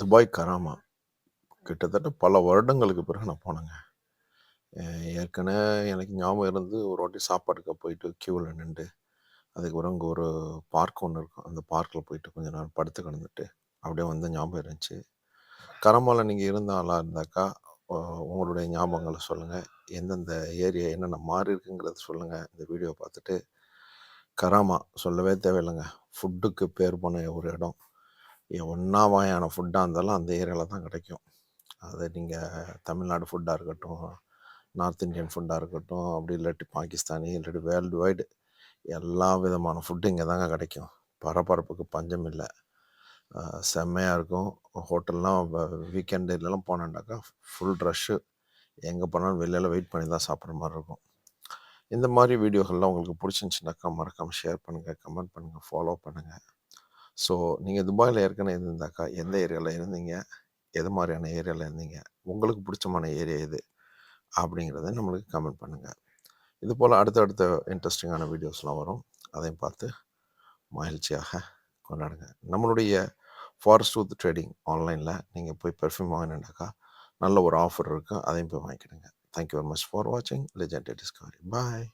Dubai Karama. கிட்டத்தட்ட பல வருடங்களுக்கு பிறகு நான் போனேங்க. ஏற்கனவே எனக்கு ஞாபகம் இருந்து ஒரு வாட்டி சாப்பாட்டுக்கு போயிட்டு க்யூவில் நின்று அதுக்கப்புறம் இங்கே ஒரு பார்க் ஒன்று இருக்கும். அந்த பார்க்கில் போயிட்டு கொஞ்ச நேரம் படுத்து கிடந்துட்டு, அப்படியே வந்து ஞாபகம் இருந்துச்சு. கராமால நீங்கள் இருந்த ஆளாக இருந்தாக்கா, உங்களுடைய ஞாபகங்களை சொல்லுங்கள் எந்தெந்த ஏரியா என்னென்ன மாறி இருக்குங்கிறத சொல்லுங்கள் இந்த வீடியோ பார்த்துட்டு. கராமா சொல்லவே தேவையில்லைங்க ஃபுட்டுக்கு பேர் போன ஒரு இடம். ஒன்றா வகையான ஃபுட்டாக இருந்தாலும் அந்த ஏரியாவில் தான் கிடைக்கும். அது நீங்கள் தமிழ்நாடு ஃபுட்டாக இருக்கட்டும், நார்த் இந்தியன் ஃபுட்டாக இருக்கட்டும், அப்படி இல்லாட்டி பாகிஸ்தானி, இல்லாட்டி வேர்ல்டு வைடு எல்லா விதமான ஃபுட்டும் இங்கே தாங்க கிடைக்கும். பரபரப்புக்கு பஞ்சம் இல்லை செம்மையாக இருக்கும். ஹோட்டல்லாம் வ வீக்கெண்டுலலாம் போனோம்னாக்கா ஃபுல் ரஷ்ஷு. எங்கே போனாலும் வெளியில் வெயிட் பண்ணி தான் சாப்பிட்ற மாதிரி இருக்கும். இந்த மாதிரி வீடியோகள்லாம் உங்களுக்கு பிடிச்சிருந்துச்சுனாக்கா மறக்காமல் ஷேர் பண்ணுங்கள் கமெண்ட் பண்ணுங்கள் ஃபாலோ பண்ணுங்கள் ஸோ நீங்கள் துபாயில் ஏற்கனவே இருந்திருந்தாக்கா, எந்த ஏரியாவில் இருந்தீங்க? எது மாதிரியான ஏரியாவில் இருந்தீங்க? உங்களுக்கு பிடிச்சமான ஏரியா எது? அப்படிங்கிறத நம்மளுக்கு கமெண்ட் பண்ணுங்கள் இது போல் அடுத்தடுத்த இன்ட்ரெஸ்டிங்கான வீடியோஸ்லாம் வரும். அதையும் பார்த்து மகிழ்ச்சியாக கொண்டாடுங்க. நம்மளுடைய ஃபாரஸ்ட் வித் ட்ரேடிங் ஆன்லைனில் நீங்கள் போய் பெர்ஃப்யூம் வாங்கினாக்கா நல்ல ஒரு ஆஃபர் இருக்கும் அதையும் போய் வாங்கிக்கிடுங்க. Thank you very much for வாட்சிங் லெஜெண்ட் டிஸ்கவரி. பாய்.